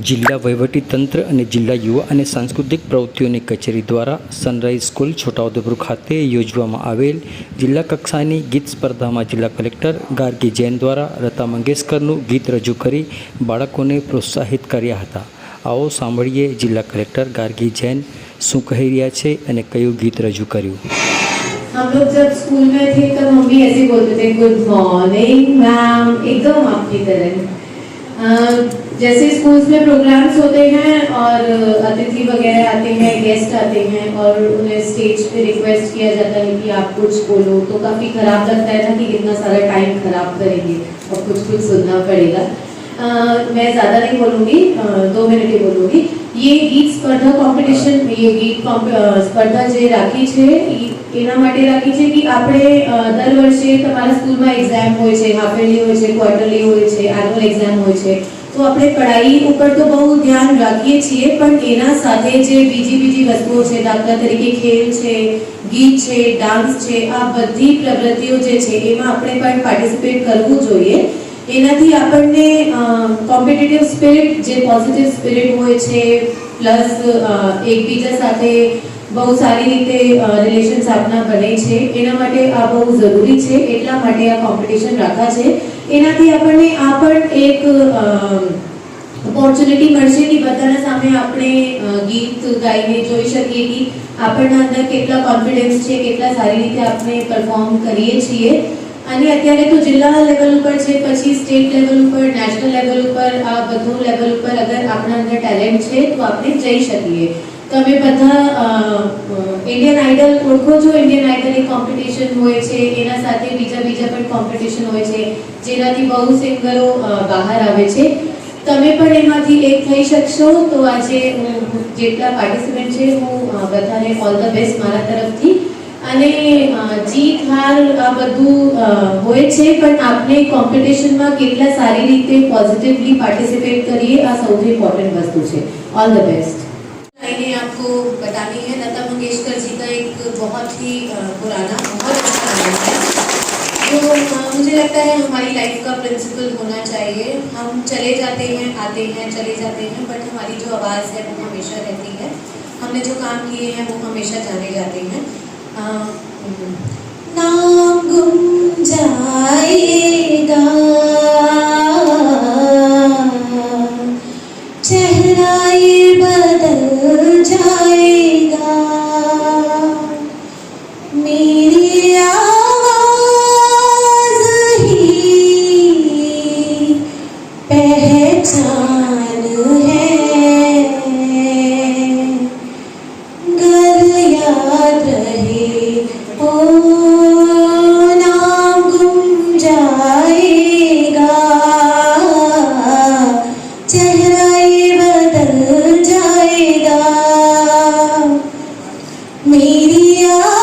જિલ્લા વહીવટી તંત્ર અને જિલ્લા યુવા અને સાંસ્કૃતિક પ્રવૃત્તિઓની કચેરી દ્વારા સનરાઈઝ સ્કૂલ છોટાઉદેપુર ખાતે યોજવામાં આવેલ જિલ્લા કક્ષાની ગીત સ્પર્ધામાં જિલ્લા કલેક્ટર ગાર્ગી જૈન દ્વારા લતા મંગેશકરનું ગીત રજૂ કરી બાળકોને પ્રોત્સાહિત કર્યા હતા આવો સાંભળીએ જિલ્લા કલેક્ટર ગાર્ગી જૈન શું કહી રહ્યા છે અને કયું ગીત રજૂ કર્યું हम लोग जब स्कूल में थे तब हम भी ऐसे बोलते थे गुड मॉर्निंग मैम एकदम आपकी तरह अ, जैसे स्कूल्स में प्रोग्राम्स होते हैं और अतिथि वगैरह आते हैं गेस्ट आते हैं और उन्हें स्टेज पे रिक्वेस्ट किया जाता है कि आप कुछ बोलो तो काफ़ी खराब लगता है ना कि कितना सारा टाइम खराब करेंगे और कुछ कुछ सुनना पड़ेगा। मैं ज़्यादा नहीं बोलूँगी अ, दो मिनट ही बोलूँगी ये ગીત સ્પર્ધા કોમ્પિટિશન ये ગીત કોમ્પ- અ, સ્પર્ધા જે રાખી છે ઈ એના માટે રાખી છે કે આપણે અ, દર વર્ષે તમારા સ્કૂલમાં એક્ઝામ હોય છે હાફ યરલી હોય છે ક્વાર્ટરલી હોય છે એન્યુઅલ એક્ઝામ હોય છે તો આપણે પઢાઈ ઉપર તો બહુ ધ્યાન રાખીએ છીએ પણ એના સાથે જે બીજી બીજી વસ્તુઓ છે દાખલા તરીકે ખેલ છે ગીત છે ડાન્સ છે આ બધી પ્રવૃત્તિઓ જે છે એમાં આપણે પણ પાર્ટિસિપેટ કરવું જોઈએ એનાથી આપણને કોમ્પિટિટિવ સ્પિરિટ જે પોઝિટિવ સ્પિરિટ હોય છે પ્લસ એકબીજા સાથે બહુ સારી રીતે રિલેશન્સ આપના બને છે, એના માટે આ બહુ જરૂરી છે, એટલા માટે આ કોમ્પિટિશન રાખા છે. એનાથી આપણને આ પણ એક ઓપોર્ચ્યુનિટી મળશે કે બધાના સામે આપણે ગીત ગાઈને જોઈ શકીએ કે આપણના અંદર કેટલા કોન્ફિડન્સ છે, કેટલા સારી રીતે આપણે પરફોર્મ કરીએ છીએ. અને અત્યારે તો જિલ્લા લેવલ ઉપર છે, પછી સ્ટેટ લેવલ ઉપર નેશનલ લેવલ ઉપર, આ બધું લેવલ ઉપર અગર આપણા અંદર ટેલેન્ટ છે, તો આપણે જઈ શકીએ. તમે બધા ઇન્ડિયન આઇડલ ઓળખો છો? ઇન્ડિયન આઇડલ એક કોમ્પિટિશન હોય છે, એના સાથે બીજા બીજા પણ કોમ્પિટિશન હોય છે, જેનાથી બહુ સિંગરો બહાર આવે છે. તમે પણ એમાંથી એક થઈ શકશો? તો આજે હું જેટલા પાર્ટિસિપન્ટ છે, હું બધાને ઓલ ધ બેસ્ટ મારા તરફથી. અને જીત હાર આ બધું હોય છે, પણ આપણે કોમ્પિટિશનમાં કેટલા સારી રીતે પોઝિટિવલી પાર્ટિસિપેટ કરીએ, આ સૌથી ઇમ્પોર્ટન્ટ વસ્તુ છે. ઓલ ધ બેસ્ટ लाइनें आपको बतानी है लता मंगेशकर जी का एक बहुत ही पुराना बहुत अच्छा गाना है तो मुझे लगता है हमारी लाइफ का प्रिंसिपल होना चाहिए हम चले जाते हैं आते हैं चले जाते हैं बट हमारी जो आवाज़ है वो हमेशा रहती है हमने जो काम किए हैं वो हमेशा जाने जाते हैं नाम गुम जाएगा चेहरा ये बदल जाएगा मेरी